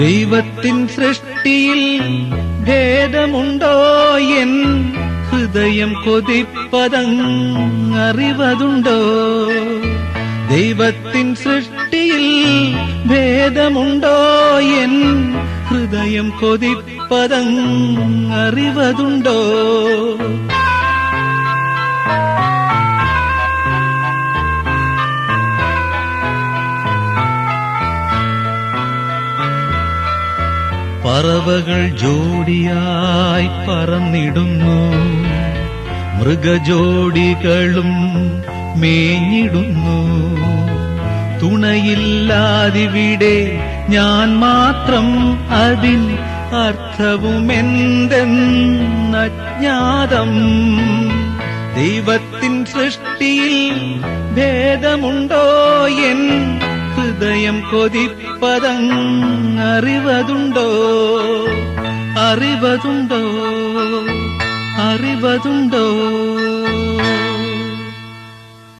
ദൈവത്തിൻ സൃഷ്ടിയിൽ ഭേദമുണ്ടോ എൻ ഹൃദയം കൊതിപ്പതങ്ങറിവതുണ്ടോ? ദൈവത്തിൻ സൃഷ്ടിയിൽ ഭേദമുണ്ടോ എൻ ഹൃദയം കൊതിപ്പതങ്ങറിവതുണ്ടോ? പറവകൾ ജോഡിയായി പറന്നിടുന്നു. മൃഗജോഡികളും മേഞ്ഞിടുന്നു. തുണയില്ലാതിവിടെ ഞാൻ മാത്രം അതിൻ അർത്ഥവുമെന്തെന്നജ്ഞാതം ദൈവത്തിൻ സൃഷ്ടിയിൽ ഭേദമുണ്ടോ എൻ ഹൃദയം കൊതിപ്പതങ്ങറിവതുണ്ടോ അറിവതുണ്ടോ? അറിവതുണ്ടോ?